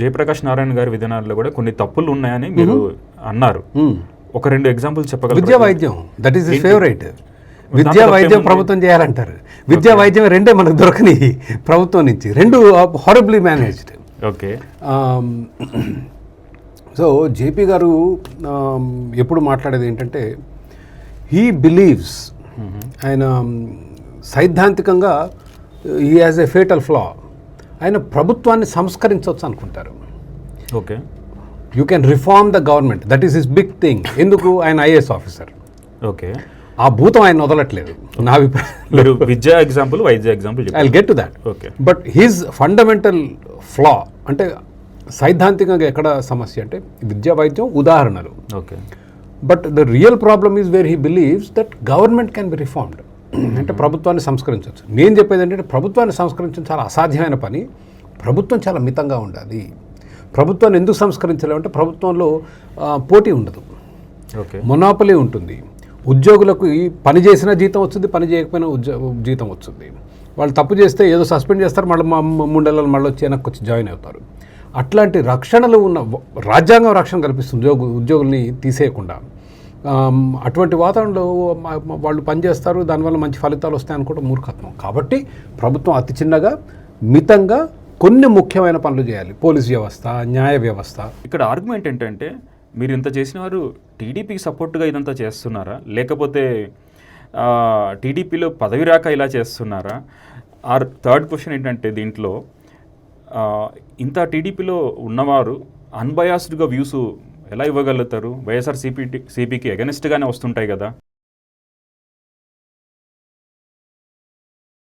జయప్రకాష్ నారాయణ గారి విధానాల్లో కూడా కొన్ని తప్పులు ఉన్నాయని మీరు అన్నారు. ఒక రెండు ఎగ్జాంపుల్ విద్యా చెప్పగలరు వైద్యం దట్ ఈస్ ఫేవరెట్ విద్యా? వైద్యం ప్రభుత్వం చేయాలంటారు. విద్యా వైద్యం రెండే మనకు దొరకని ప్రభుత్వం నుంచి. రెండు horribly managed okay. So JP garu um, ఎప్పుడు మాట్లాడేది ఏంటంటే హీ బిలీవ్స్ ఆయన um, సైద్ధాంతికంగా he has a fatal flaw ఆయన ప్రభుత్వాన్ని సంస్కరించవచ్చు అనుకుంటారు. Okay. You can reform the government that is his big thing ఎందుకు? ఆయన ఐఏఎస్ ఆఫీసర్ ఓకే. ఆ భూతం ఆయన వదలట్లేదు. నా అభిప్రాయం. విద్యా ఎగ్జాంపుల్ వైద్య example I get to that okay. But his fundamental flaw అంటే సైద్ధాంతికంగా ఎక్కడ సమస్య అంటే విద్యా వైద్యం ఉదాహరణలు. Okay. But the real problem is where he believes that government can be reformed అంటే ప్రభుత్వాన్ని సంస్కరించవచ్చు. నేను చెప్పేది ఏంటంటే ప్రభుత్వాన్ని సంస్కరించడం చాలా అసాధ్యమైన పని. ప్రభుత్వం చాలా మితంగా ఉండాలి. ప్రభుత్వాన్ని ఎందుకు సంస్కరించలేమంటే ప్రభుత్వంలో పోటీ ఉండదు. ఓకే. మొనాపలి ఉంటుంది. ఉద్యోగులకు పని చేసినా జీతం వస్తుంది పని చేయకపోయినా ఉద్యో జీతం వస్తుంది. వాళ్ళు తప్పు చేస్తే ఏదో సస్పెండ్ చేస్తారు మళ్ళీ మా ముండెళ్ళని మళ్ళీ వచ్చి వెనక్కి వచ్చి జాయిన్ అవుతారు. అట్లాంటి రక్షణలు ఉన్న రాజ్యాంగం రక్షణ కల్పిస్తుంది ఉద్యోగు ఉద్యోగుల్ని తీసేయకుండా. అటువంటి వాతావరణంలో వాళ్ళు పనిచేస్తారు దానివల్ల మంచి ఫలితాలు వస్తాయి అనుకోవడం మూర్ఖత్వం. కాబట్టి ప్రభుత్వం అతి చిన్నగా మితంగా కొన్ని ముఖ్యమైన పనులు చేయాలి. పోలీస్ వ్యవస్థ న్యాయ వ్యవస్థ. ఇక్కడ ఆర్గ్యుమెంట్ ఏంటంటే మీరు ఇంత చేసిన వారు టీడీపీకి సపోర్ట్గా ఇదంతా చేస్తున్నారా? లేకపోతే టీడీపీలో పదవి రాక ఇలా చేస్తున్నారా? ఆర్ థర్డ్ క్వశ్చన్ ఏంటంటే దీంట్లో ఇంత టీడీపీలో ఉన్నవారు అన్బయాస్డ్గా వ్యూస్ ఎలా ఇవ్వగలుగుతారు? వైఎస్ఆర్ సిపి సిపికి అగెనిస్ట్గానే వస్తుంటాయి కదా.